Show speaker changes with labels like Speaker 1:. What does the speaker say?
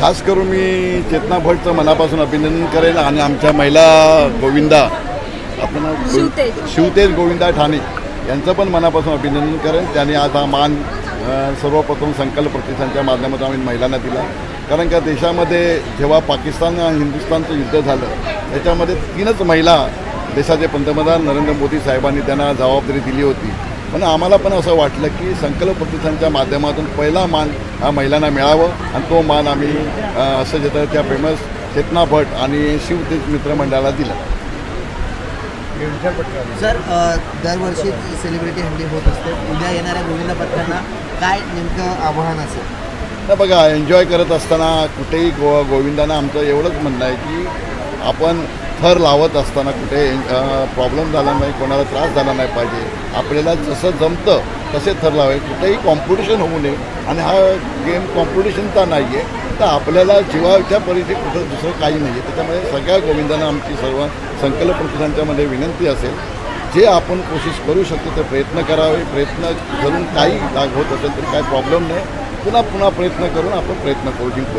Speaker 1: खास करून मी चेतना भटचं मनापासून अभिनंदन करेन आणि आमच्या महिला गोविंदा गो-
Speaker 2: शिवतेज.
Speaker 1: गोविंदा ठाणे यांचं पण मनापासून अभिनंदन करेन त्यांनी आज हा मान सर्वप्रथम संकल्प प्रतिष्ठानच्या माध्यमातून आम्ही महिलांना दिला. कारण का देशामध्ये जेव्हा पाकिस्तान आणि हिंदुस्थानचं युद्ध झालं त्याच्यामध्ये तीनच महिला देशाचे पंतप्रधान नरेंद्र मोदी साहेबांनी त्यांना जबाबदारी दिली होती. पण आम्हाला पण असं वाटलं की संकल्प प्रतिष्ठानच्या माध्यमातून पहिला मान हा महिलांना मिळावं आणि तो मान आम्ही असं जे त्या फेमस चेतना भट आणि शिवतेज मित्रमंडळाला दिला.
Speaker 3: सर दरवर्षी सेलिब्रिटी हंडी होत असते. उद्या येणाऱ्या गोविंदा पथकांना काय नेमकं आव्हान असेल?
Speaker 1: तर बघा एन्जॉय करत असताना कुठेही गो गोविंदानं आमचं एवढंच म्हणणं आहे की आपण थर लावत असताना कुठे प्रॉब्लेम झाला नाही कोणाला त्रास झाला नाही पाहिजे. आपल्याला जसं जमतं तसे थर लावावे. कुठेही कॉम्पिटिशन होऊ नये. आणि हा गेम कॉम्पिटिशनचा नाही आहे तर आपल्याला जीवाच्या परिस्थिती कुठं दुसरं काही नाही आहे त्याच्यामुळे सगळ्या गोविंदांना आमची सर्व संकल्प प्रतिष्ठानच्यामध्ये विनंती असेल. जे आपण कोशिश करू शकतो ते प्रयत्न करावे. प्रयत्न करून काही लाग होत असेल तरी काही प्रॉब्लेम नाही. पुन्हा पुन्हा प्रयत्न करून आपण प्रयत्न करू जिंकू